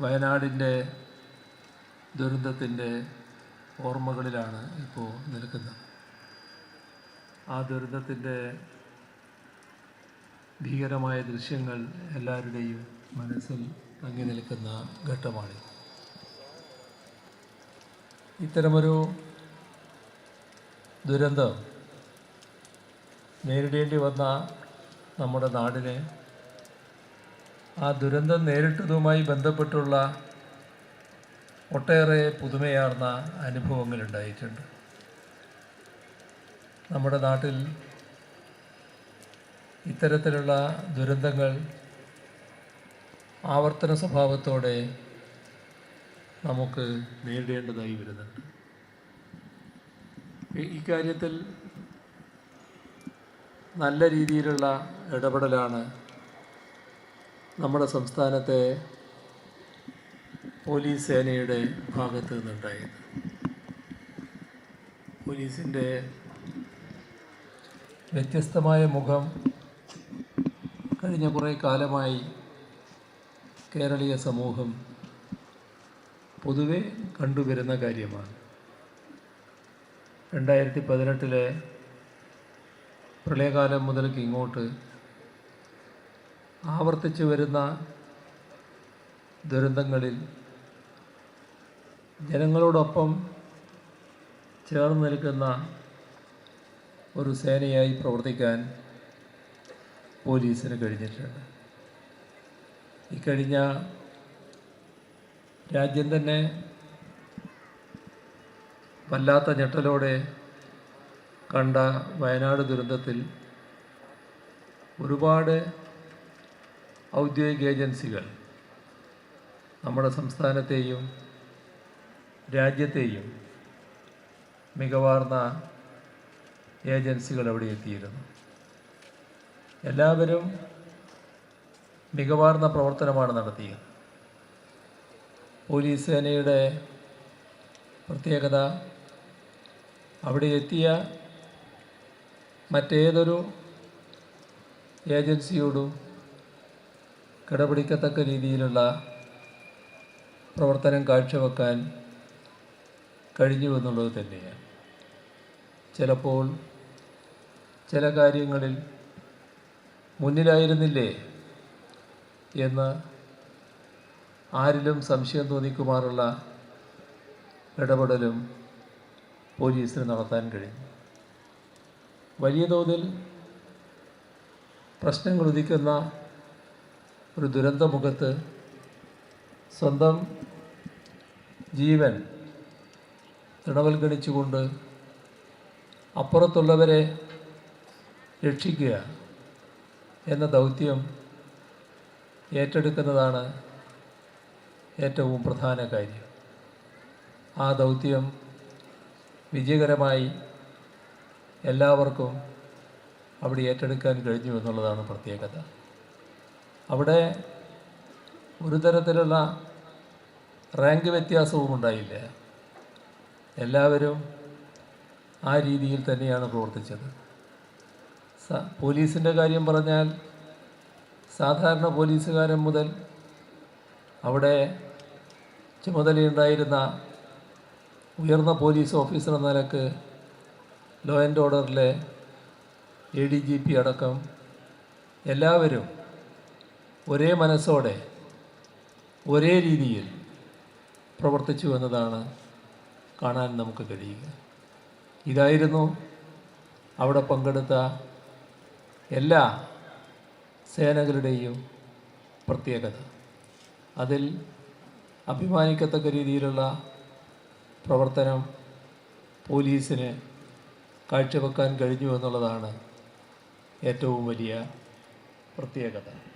വയനാടിന്റെ ദുരന്തത്തിന്റെ ഓർമ്മകളിലാണ് ഇപ്പോൾ നിൽക്കുന്നത്. ആ ദുരന്തത്തിന്റെ ഭീകരമായ ദൃശ്യങ്ങൾ എല്ലാവരുടെയും മനസ്സിൽ തങ്ങി നിൽക്കുന്ന ഘട്ടമാണ്. ഇത്തരമൊരു ദുരന്തം നേരിടേണ്ടി വന്ന നമ്മുടെ നാടിനെ ആ ദുരന്തം നേരിട്ടതുമായി ബന്ധപ്പെട്ടുള്ള ഒട്ടേറെ പുതുമയാർന്ന അനുഭവങ്ങൾ ഉണ്ടായിട്ടുണ്ട് നമ്മുടെ നാട്ടിൽ ഇത്തരത്തിലുള്ള ദുരന്തങ്ങൾ ആവർത്തന സ്വഭാവത്തോടെ നമുക്ക് നേരിടേണ്ടതായി വരുന്നുണ്ട്. ഇക്കാര്യത്തിൽ നല്ല രീതിയിലുള്ള ഇടപെടലാണ് നമ്മുടെ സംസ്ഥാനത്തെ പോലീസ് സേനയുടെ ഭാഗത്ത് നിന്നുണ്ടായത്. പോലീസിന്റെ വ്യത്യസ്തമായ മുഖം കഴിഞ്ഞ കുറേ കാലമായി കേരളീയ സമൂഹം പൊതുവെ കണ്ടുവരുന്ന കാര്യമാണ്. രണ്ടായിരത്തി പതിനെട്ടിലെ പ്രളയകാലം മുതൽക്ക് ഇങ്ങോട്ട് ആവർത്തിച്ചു വരുന്ന ദുരന്തങ്ങളിൽ ജനങ്ങളോടൊപ്പം ചേർന്ന് നിൽക്കുന്ന ഒരു സേനയായി പ്രവർത്തിക്കാൻ പോലീസിന് കഴിഞ്ഞിട്ടുണ്ട്. ഇക്കഴിഞ്ഞ രാജ്യം തന്നെ വല്ലാത്ത ഞെട്ടലോടെ കണ്ട വയനാട് ദുരന്തത്തിൽ ഒരുപാട് ഔദ്യോഗിക ഏജൻസികൾ നമ്മുടെ സംസ്ഥാനത്തെയും രാജ്യത്തെയും മികവാർന്ന ഏജൻസികൾ അവിടെ എത്തിയിരുന്നു. എല്ലാവരും മികവാർന്ന പ്രവർത്തനമാണ് നടത്തിയത്. പോലീസ് സേനയുടെ പ്രത്യേകത അവിടെ എത്തിയ മറ്റേതൊരു ഏജൻസിയോടും കിടപിടിക്കത്തക്ക രീതിയിലുള്ള പ്രവർത്തനം കാഴ്ചവെക്കാൻ കഴിഞ്ഞു എന്നുള്ളത് തന്നെയാണ്. ചിലപ്പോൾ ചില കാര്യങ്ങളിൽ മുന്നിലായിരുന്നില്ലേ എന്ന് ആരിലും സംശയം തോന്നിക്കുമാറുള്ള ഇടപെടലും പോലീസിന് നടത്താൻ കഴിഞ്ഞു വലിയ തോതിൽ പ്രശ്നങ്ങൾ ഉദിക്കുന്ന ഒരു ദുരന്തമുഖത്ത് സ്വന്തം ജീവൻ തൃണവൽഗണിച്ചുകൊണ്ട് അപ്പുറത്തുള്ളവരെ രക്ഷിക്കുക എന്ന ദൗത്യം ഏറ്റെടുക്കുന്നതാണ് ഏറ്റവും പ്രധാന കാര്യം. ആ ദൗത്യം വിജയകരമായി എല്ലാവർക്കും അവിടെ ഏറ്റെടുക്കാൻ കഴിഞ്ഞു എന്നുള്ളതാണ് പ്രത്യേകത. അവിടെ ഒരു തരത്തിലുള്ള റാങ്ക് വ്യത്യാസവും ഉണ്ടായില്ല. എല്ലാവരും ആ രീതിയിൽ തന്നെയാണ് പ്രവർത്തിച്ചത്. സ പോലീസിന്റെ കാര്യം പറഞ്ഞാൽ സാധാരണ പോലീസുകാരൻ മുതൽ അവിടെ ചുമതലയുണ്ടായിരുന്ന ഉയർന്ന പോലീസ് ഓഫീസർ എന്ന നിലയ്ക്ക് ലോ ആൻഡ് ഓർഡറിലെ എ ഡി ജി പി അടക്കം എല്ലാവരും ഒരേ മനസ്സോടെ ഒരേ രീതിയിൽ പ്രവർത്തിച്ചു എന്നതാണ് കാണാൻ നമുക്ക് കഴിയുക. ഇതായിരുന്നു അവിടെ പങ്കെടുത്ത എല്ലാ സേനകളുടെയും പ്രത്യേകത. അതിൽ അഭിമാനിക്കത്തക്ക രീതിയിലുള്ള പ്രവർത്തനം പോലീസിന് കാഴ്ചവെക്കാൻ കഴിഞ്ഞു എന്നുള്ളതാണ് ഏറ്റവും വലിയ പ്രത്യേകത.